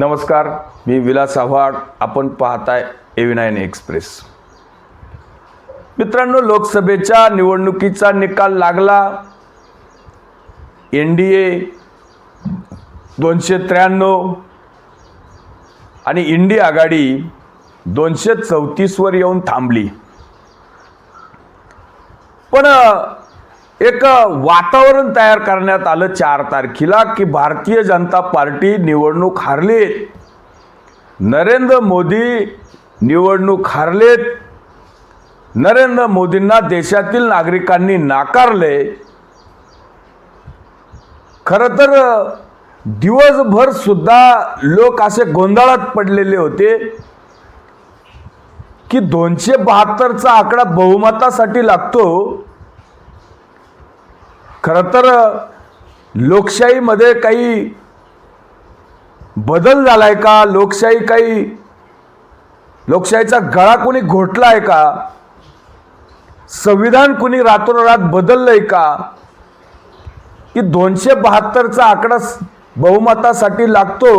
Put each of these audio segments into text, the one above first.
नमस्कार मी विलास आव्हाड. आपण पाहताय एव्ही नाईन एक्सप्रेस मित्रांनो लोकसभेच्या निवडणुकीचा निकाल लागला. एन डी ए दोनशे त्र्याण्णव आणि इंडिया आघाडी दोनशे चौतीसवर येऊन थांबली. पण एक वातावरण तयार करण्यात आलं चार तारखेला की भारतीय जनता पार्टी निवडणूक हारली नरेंद्र मोदी निवडणूक हारलेत. नरेंद्र मोदींना देशातील नागरिकांनी नाकारले. खरं तर दिवसभर सुद्धा लोक असे गोंधळात पडलेले होते की दोनशे बहात्तरचा आकडा बहुमतासाठी लागतो. खरं तर लोकशाहीमध्ये काही बदल झालाय का? लोकशाही काही लोकशाहीचा गळा कोणी घोटला आहे का? संविधान कुणी रातोरात बदललंय का? की दोनशे बहात्तरचा आकडा बहुमतासाठी लागतो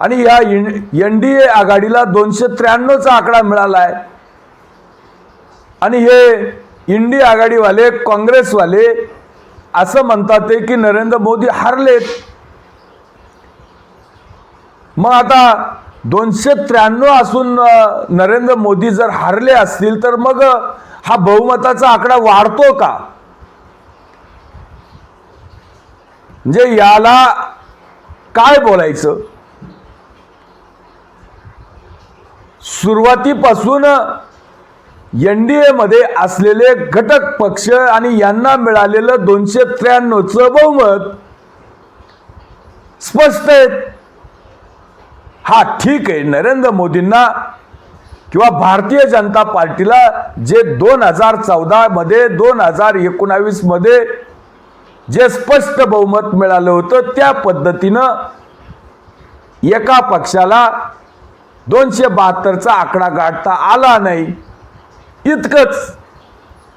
आणि या एन डी ए आघाडीला दोनशे त्र्याण्णवचा आकडा मिळाला आहे आणि हे इंडी आघाडीवाले काँग्रेसवाले असं म्हणतात ते की नरेंद्र मोदी हारलेत. मग आता दोनशे त्र्याण्णव असून नरेंद्र मोदी जर हारले असतील तर मग हा बहुमताचा आकडा वाढतो का? म्हणजे याला काय बोलायचं? सुरुवातीपासून एन डी एमध्ये असलेले घटक पक्ष आणि यांना मिळालेलं दोनशे त्र्याण्णवचं बहुमत स्पष्ट आहे. हा ठीक आहे. नरेंद्र मोदींना किंवा भारतीय जनता पार्टीला जे दोन हजार चौदामध्ये दोन हजार एकोणावीसमध्ये जे स्पष्ट बहुमत मिळालं होतं त्या पद्धतीनं एका पक्षाला दोनशे बहात्तरचा आकडा गाठता आला नाही. इतकंच.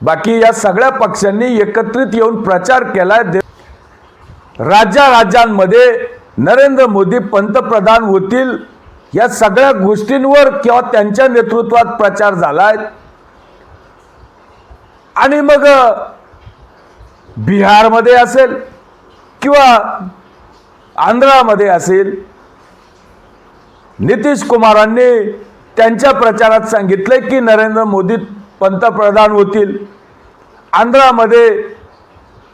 बाकी या सगळ्या पक्षांनी एकत्रित येऊन प्रचार केलाय. राज्या राज्यांमध्ये नरेंद्र मोदी पंतप्रधान होतील या सगळ्या गोष्टींवर किंवा त्यांच्या नेतृत्वात प्रचार झालाय. आणि मग बिहारमध्ये असेल किंवा आंध्रामध्ये असेल नितीश कुमारांनी त्यांच्या प्रचारात सांगितले की नरेंद्र मोदी पंतप्रधान होतील. आंध्रामध्ये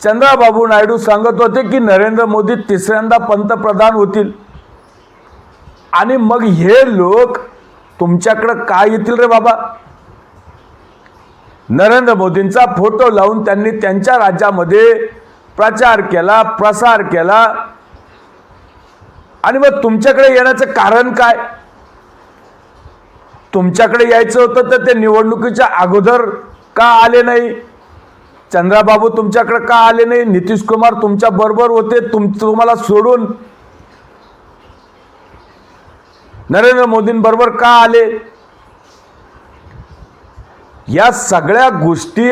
चंद्राबाबू नायडू सांगत होते की नरेंद्र मोदी तिसऱ्यांदा पंतप्रधान होतील. आणि मग हे लोक तुमच्याकडं काय येतील रे बाबा? नरेंद्र मोदींचा फोटो लावून त्यांनी त्यांच्या राज्यामध्ये प्रचार केला प्रसार केला. आणि मग तुमच्याकडे येण्याचं कारण काय? तुमच्याकडे यायचं होतं तर ते निवडणुकीच्या अगोदर का आले नाही? चंद्राबाबू तुमच्याकडे का आले नाही? नितीश कुमार तुमच्या बरोबर होते तुम तुम्हाला सोडून. नरेंद्र मोदींबरोबर का आले? या सगळ्या गोष्टी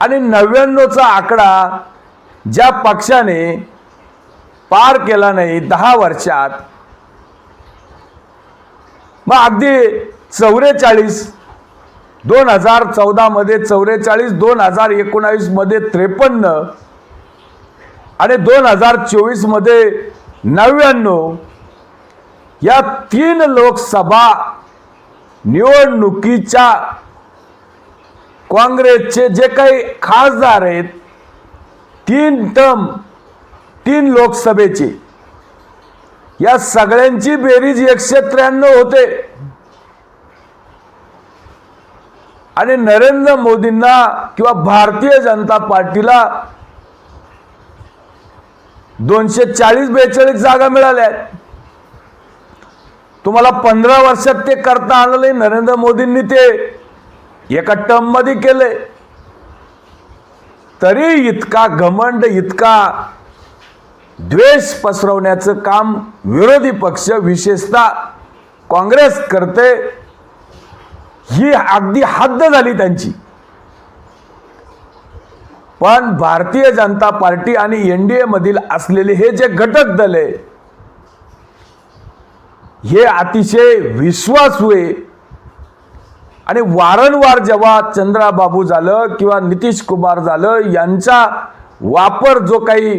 आणि नव्याण्णवचा आकडा ज्या पक्षाने पार केला नाही दहा वर्षात मग अगदी चौवेचाळीस दोन हजार चौदामध्ये चौवेचाळीस दोन हजार एकोणावीसमध्ये त्रेपन्न आणि दोन हजार चोवीसमध्ये नव्याण्णव या तीन लोकसभा निवडणुकीच्या काँग्रेसचे जे काही खासदार आहेत तीन टर्म तीन लोकसभेचे. या सगळ्यांची बेरीज एकशे त्र्याण्णव होते. आणि नरेंद्र मोदींना किंवा भारतीय जनता पार्टीला दोनशे चाळीस बेचाळीस जागा मिळाल्या. तुम्हाला पंधरा वर्षात ते करता आलं नाही नरेंद्र मोदींनी ते एका टर्ममध्ये केले तरी इतका घमंड इतका द्वेष पसरवण्याचं काम विरोधी पक्ष विशेषतः काँग्रेस करते ही अगदी हद्द झाली त्यांची. पण भारतीय जनता पार्टी आणि एन डी मधील असलेले हे जे घटक दल आहे हे अतिशय विश्वासू आणि वारंवार जेव्हा चंद्राबाबू झालं किंवा नितीश कुमार झालं यांचा वापर जो काही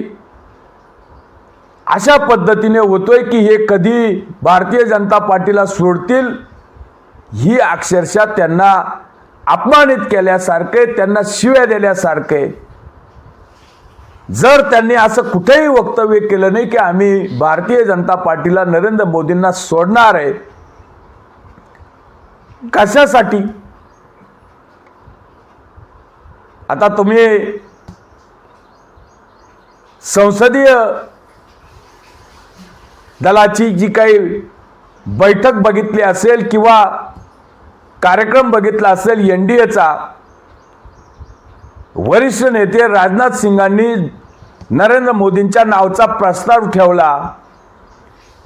अशा पद्धतीने होतोय की हे कधी भारतीय जनता पार्टीला सोडतील ही अक्षरशः त्यांना अपमानित केल्यासारखे त्यांना शिव्या दिल्यासारखे जर त्यांनी असं कुठेही वक्तव्य केलं नाही की आम्ही भारतीय जनता पार्टीला नरेंद्र मोदींना सोडणार आहे कशासाठी? आता तुम्ही संसदीय दलाची जी काही बैठक बघितली असेल किंवा कार्यक्रम बघितला असेल एन डी एचा वरिष्ठ नेते राजनाथ सिंगांनी नरेंद्र मोदींच्या नावाचा प्रस्ताव ठेवला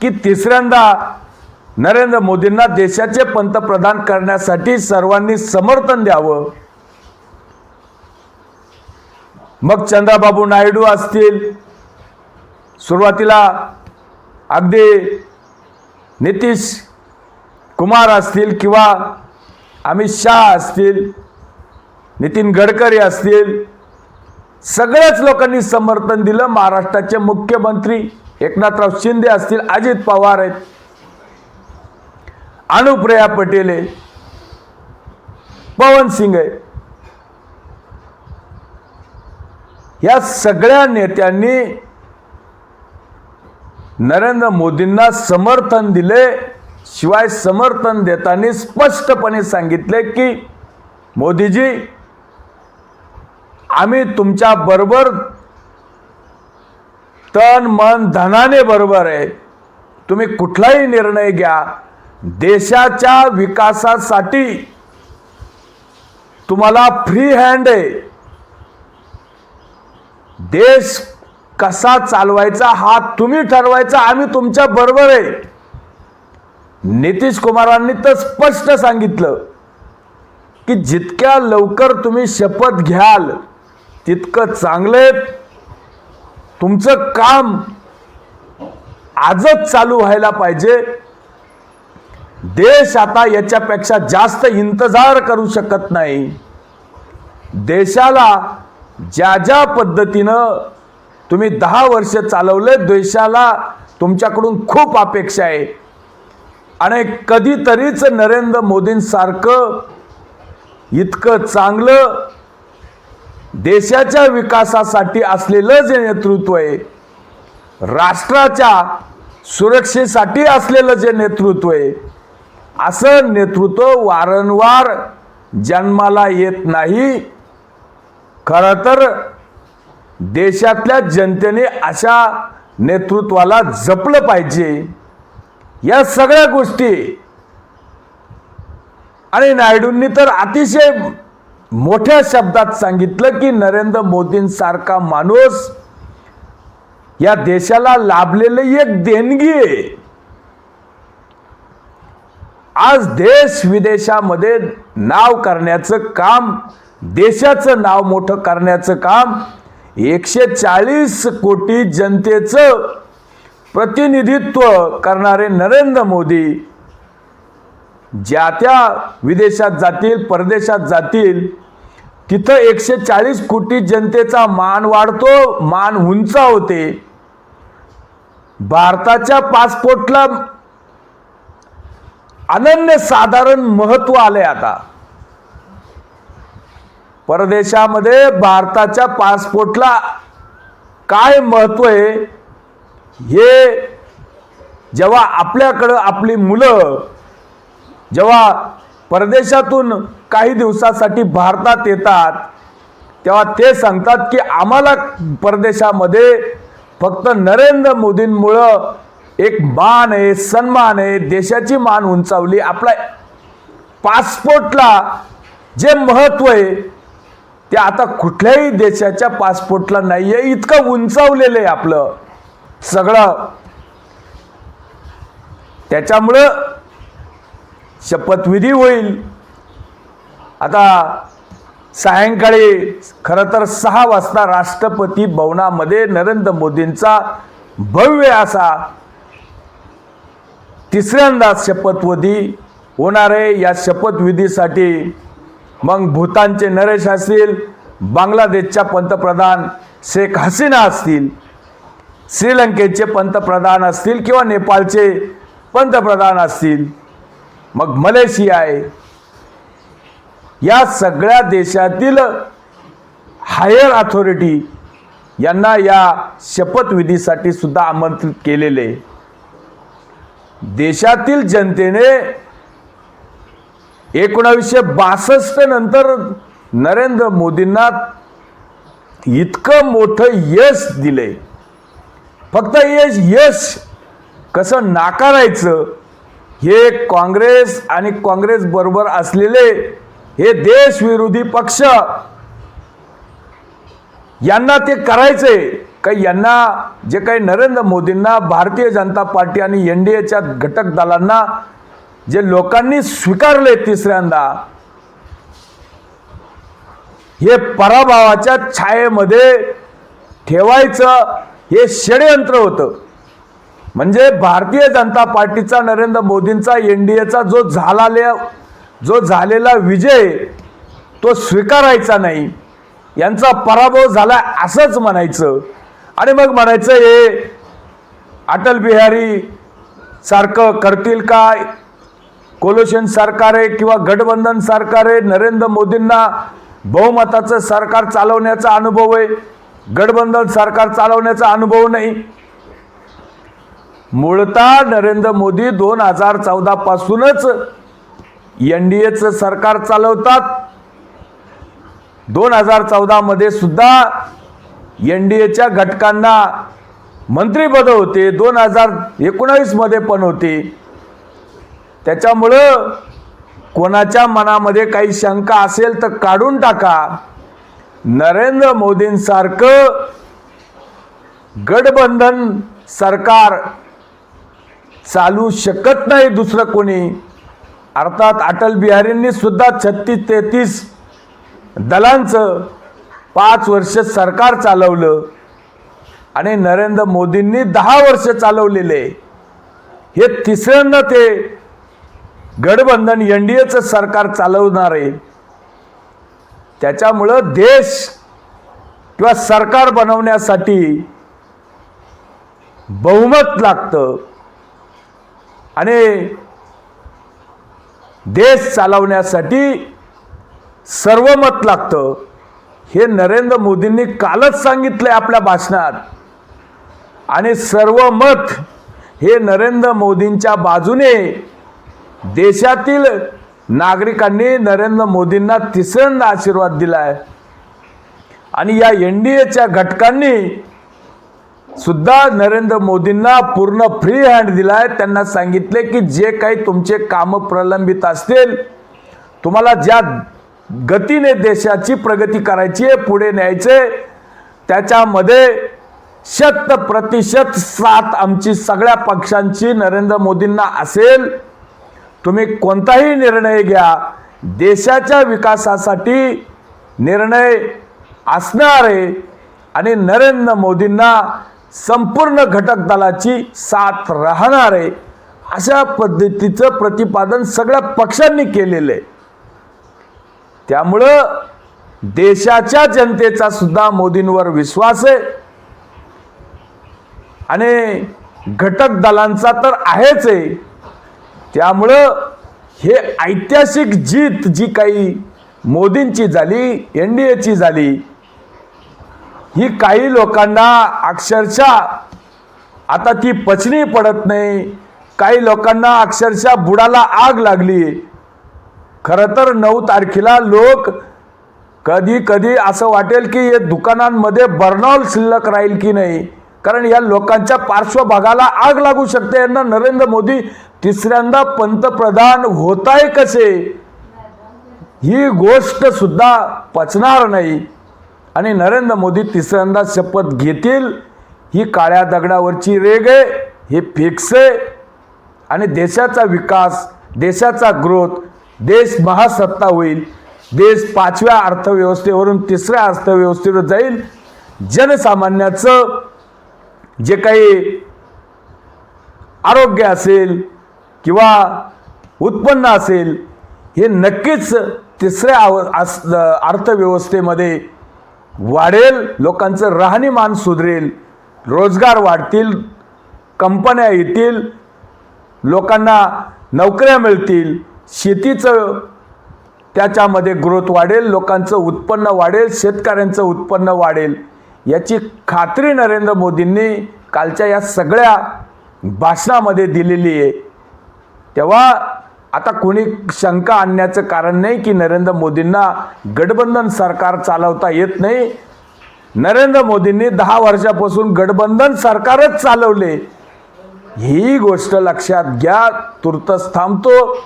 की तिसऱ्यांदा नरेंद्र मोदींना देशाचे पंतप्रधान करण्यासाठी सर्वांनी समर्थन द्यावं. मग चंद्राबाबू नायडू असतील सुरुवातीला अगदी नितीश कुमार असतील किंवा अमित शाह असतील नितीन गडकरी असतील सगळ्याच लोकांनी समर्थन दिलं. महाराष्ट्राचे मुख्यमंत्री एकनाथराव शिंदे असतील अजित पवार आहेत अनुप्रिया पटेल आहे पवन सिंग आहे. या सगळ्या नेत्यांनी नरेंद्र मोदींना समर्थन दिले शिवाय समर्थन देताना स्पष्टपणे सांगितले की मोदीजी आम्ही तुमच्या बरोबर तन मन धनाने बरोबर आहे. तुम्ही कुठलाही निर्णय घ्या. देशाच्या विकासासाठी तुम्हाला फ्री हँड आहे. देश कसा चालवायचा हा तुम्ही ठरवायचा आम्ही तुमच्या बरोबर आहे. नितीश कुमारांनी तर स्पष्ट सांगितलं की जितक्या लवकर तुम्ही शपथ घ्याल तितकं चांगले तुमचं काम आजच चालू व्हायला पाहिजे. देश आता याच्यापेक्षा जास्त इंतजार करू शकत नाही. देशाला ज्या ज्या पद्धतीनं तुम्ही दहा वर्ष चालवले देशाला तुमच्याकडून खूप अपेक्षा आहे. आणि कधीतरीच नरेंद्र मोदींसारखं इतकं चांगलं देशाच्या विकासासाठी असलेलं जे नेतृत्व आहे राष्ट्राच्या सुरक्षेसाठी असलेलं जे नेतृत्व आहे असं नेतृत्व वारंवार जन्माला येत नाही. खरं तर देशातल्या जनतेने अशा नेतृत्वाला जपलं पाहिजे. या सगळ्या गोष्टी. आणि नायडूंनी तर अतिशय मोठ्या शब्दात सांगितलं की नरेंद्र मोदींसारखा माणूस या देशाला लाभलेली एक देणगी आहे. आज देश विदेशामध्ये नाव करण्याचं काम देशाचं नाव मोठं करण्याचं काम एकशे चाळीस कोटी जनतेचं प्रतिनिधित्व करणारे नरेंद्र मोदी ज्या त्या विदेशात जातील परदेशात जातील तिथं एकशे चाळीस कोटी जनतेचा मान वाढतो मान उंचा होते. भारताच्या पासपोर्टला अनन्य साधारण महत्त्व आलंय आता. परदेशामध्ये भारताच्या पासपोर्टला काय महत्त्व आहे? हे जेव्हा आपल्याकडं आपली मुलं जेव्हा परदेशातून काही दिवसासाठी भारतात येतात तेव्हा ते सांगतात की आम्हाला परदेशामध्ये फक्त नरेंद्र मोदींमुळं एक मान आहे सन्मान आहे देशाची मान उंचावली. आपला पासपोर्टला जे महत्त्व आहे ते आता कुठल्याही देशाच्या पासपोर्टला नाही आहे इतकं उंचावलेलं आहे आपलं सगळं. त्याच्यामुळं शपथविधी होईल. आता सायंकाळी खरं तर सहा वाजता राष्ट्रपती भवनामध्ये नरेंद्र मोदींचा भव्य असा तिसऱ्यांदा शपथविधी होणार आहे. या शपथविधीसाठी मग भूतानचे नरेश असतील बांगलादेशच्या पंतप्रधान शेख हसीना असतील श्रीलंकेचे पंतप्रधान असतील किंवा नेपाळचे पंतप्रधान असतील मग मलेशिया आहे. या सगळ्या देशातील हायर अथॉरिटी यांना या शपथविधीसाठी सुद्धा आमंत्रित केलेले. देशातील जनतेने एकोणावीसशे बासष्ट नंतर नरेंद्र मोदींना इतकं मोठं यश दिले. फक्त यश यश कसं नाकारायचं हे काँग्रेस आणि काँग्रेस बरोबर असलेले हे देशविरोधी पक्ष यांना ते करायचे का यांना जे काही नरेंद्र मोदींना भारतीय जनता पार्टी आणि एन डी एच्या घटक दलांना जे लोकांनी स्वीकारले तिसऱ्यांदा हे पराभवाच्या छायेमध्ये ठेवायचं हे षडयंत्र होतं. म्हणजे भारतीय जनता पार्टीचा नरेंद्र मोदींचा एन डी एचा जो झालेला जो झालेला विजय तो स्वीकारायचा नाही. यांचा पराभव झाला असंच म्हणायचं. आणि मग म्हणायचं हे अटल बिहारी सारखं करतील काय? कोलोशन सरकार आहे किंवा गठबंधन सरकार आहे नरेंद्र मोदींना बहुमताचं सरकार चालवण्याचा अनुभव आहे. गठबंधन सरकार चालवण्याचा अनुभव नाही. मूळतः नरेंद्र मोदी दोन हजार चौदा पासूनच एन डी एचं सरकार चालवतात. दोन हजार चौदामध्ये सुद्धा एन डी एच्या घटकांना मंत्रीपद होते. दोन हजार एकोणावीसमध्ये पण होते. त्याच्यामुळं कोणाच्या मनामध्ये काही शंका असेल तर काढून टाका. नरेंद्र मोदींसारखं गठबंधन सरकार चालू शकत नाही दुसरं कोणी. अर्थात अटल बिहारींनी सुद्धा छत्तीस तेहतीस दलांचं पाच वर्ष सरकार चालवलं आणि नरेंद्र मोदींनी दहा वर्ष चालवलेले. हे तिसऱ्यांदा ते गठबंधन एन डी एचं सरकार चालवणार आहे त्याच्यामुळं देश किंवा सरकार बनवण्यासाठी बहुमत लागतं. आणि देश चालवण्यासाठी सर्वमत लागतं. हे नरेंद्र मोदींनी कालच सांगितलंय आपल्या भाषणात. आणि सर्व मत हे नरेंद्र मोदींच्या बाजूने देशातील नागरिकांनी नरेंद्र मोदींना तिसऱ्यांदा आशीर्वाद दिलाय. आणि या एन डी एच्या घटकांनी सुद्धा नरेंद्र मोदींना पूर्ण फ्री हँड दिलाय. त्यांना सांगितले की जे काही तुमचे कामं प्रलंबित असतील तुम्हाला ज्या गतीने देशाची प्रगती करायची आहे पुढे न्यायचे त्याच्यामध्ये शत प्रतिशत साथ आमची सगळ्या पक्षांची नरेंद्र मोदींना असेल. तुम्ही कोणताही निर्णय घ्या. देशाच्या विकासासाठी निर्णय असणारे आणि नरेंद्र मोदींना संपूर्ण घटक दलाची साथ राहणारे अशा पद्धतीचं प्रतिपादन सगळ्या पक्षांनी केलेलं आहे. त्यामुळं देशाच्या जनतेचा सुद्धा मोदींवर विश्वास आहे. आणि घटक दलांचा तर आहेच आहे. त्यामुळं हे ऐतिहासिक जीत जी काही मोदींची झाली एन डी एची झाली ही काही लोकांना अक्षरशः आता ती पचनी पडत नाही. काही लोकांना अक्षरशः बुडाला आग लागली. खरं तर नऊ तारखेला लोक कधी कधी असं वाटेल की हे दुकानांमध्ये बर्नॉल शिल्लक राहील की नाही? कारण या लोकांच्या पार्श्वभागाला आग लागू शकते. यांना नरेंद्र मोदी तिसऱ्यांदा पंतप्रधान होत आहे कसे? ही गोष्ट सुद्धा पचणार नाही. आणि नरेंद्र मोदी तिसऱ्यांदा शपथ घेतील. ही काळ्या दगडावरची रेग आहे. हे फिक्स आहे. आणि देशाचा विकास देशाचा ग्रोथ देश महासत्ता होईल. देश पाचव्या अर्थव्यवस्थेवरून तिसऱ्या अर्थव्यवस्थेवर जाईल. जनसामान्याचं जे काही आरोग्य असेल किंवा उत्पन्न असेल हे नक्कीच तिसऱ्या आव आस- अर्थव्यवस्थेमध्ये वाढेल लोकांचं राहणीमान सुधरेल रोजगार वाढतील कंपन्या येतील लोकांना नोकऱ्या मिळतील शेतीचं त्याच्यामध्ये ग्रोथ वाढेल लोकांचं उत्पन्न वाढेल शेतकऱ्यांचं उत्पन्न वाढेल. याची खात्री नरेंद्र मोदींनी कालच्या या सगळ्या भाषणामध्ये दिलेली आहे. तेव्हा आता कोणी शंका आणण्याचं कारण नाही की नरेंद्र मोदींना गठबंधन सरकार चालवता येत नाही. नरेंद्र मोदींनी दहा वर्षापासून गठबंधन सरकारच चालवले. ही गोष्ट लक्षात घ्या तुर्तच थांबतो.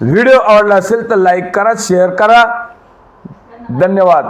व्हिडिओ आवडला असेल तर लाईक करा शेअर करा. धन्यवाद.